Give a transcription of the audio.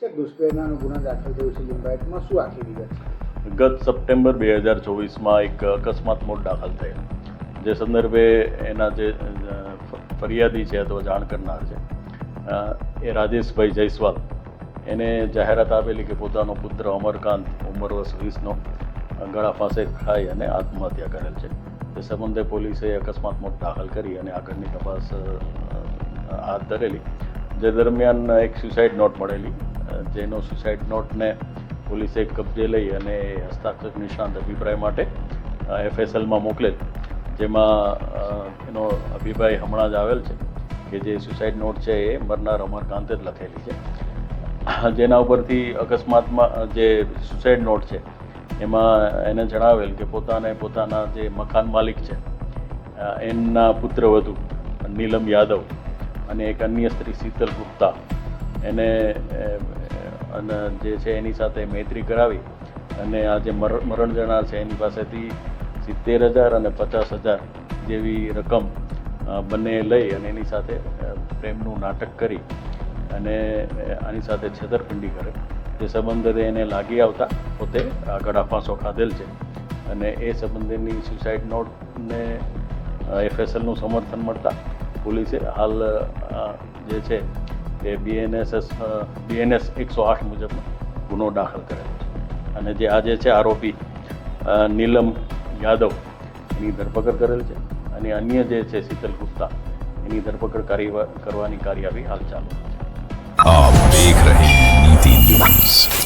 શું આખી વિગત ગત સપ્ટેમ્બર બે હજાર ચોવીસમાં એક અકસ્માત મોત દાખલ થયેલ. જે સંદર્ભે એના જે ફરિયાદી છે અથવા જાણ કરનાર છે એ રાજેશભાઈ જયસ્વાલ. એને જાહેરાત આપેલી કે પોતાનો પુત્ર અમરકાંત ઉંમર વર્ષ વીસનો ગળા ફાંસે ખાઈ અને આત્મહત્યા કરેલ છે. તે સંબંધે પોલીસે અકસ્માત મોત દાખલ કરી અને આગળની તપાસ હાથ ધરેલી. જે દરમિયાન એક સુસાઇડ નોટ મળેલી. જેનો સુસાઇડ નોટને પોલીસે કબજે લઈ અને હસ્તાક્ષર નિષ્ણાંત અભિપ્રાય માટે એફએસએલમાં મોકલેલ જેમાં એનો અભિપ્રાય હમણાં જ આવેલ છે કે જે સુસાઇડ નોટ છે એ મરનાર અમરકાંતે જ લખેલી છે. જેના ઉપરથી અકસ્માતમાં જે સુસાઇડ નોટ છે, એમાં એને જણાવેલ કે પોતાને પોતાના જે મકાન માલિક છે એમના એમના પુત્રવધુ નીલમ યાદવ અને એક અન્ય સ્ત્રી શીતલ ગુપ્તા, એને અને જે છે એની સાથે મૈત્રી કરાવી અને આ જે મરણ જનાર છે એની પાસેથી સિત્તેર હજાર અને પચાસ હજાર જેવી રકમ બંને લઈ અને એની સાથે પ્રેમનું નાટક કરી અને આની સાથે છેતરપિંડી કરે. જે સંબંધે એને લાગી આવતા પોતે આગળ ફાંસો ખાધેલ છે અને એ સંબંધેની સુસાઇડ નોટને એફએસએલનું સમર્થન મળતા પોલીસે હાલ જે છે એ બીએનએસએસ બીએનએસ એકસો આઠ મુજબ ગુનો દાખલ કરેલો છે. અને જે આજે છે આરોપી નીલમ યાદવ, એની ધરપકડ કરેલ છે. અને અન્ય જે છે શીતલ ગુપ્તા, એની ધરપકડ કરવાની કાર્યવાહી હાલ ચાલુ છે. આપ દેખ રહે નીતિ ન્યૂઝ.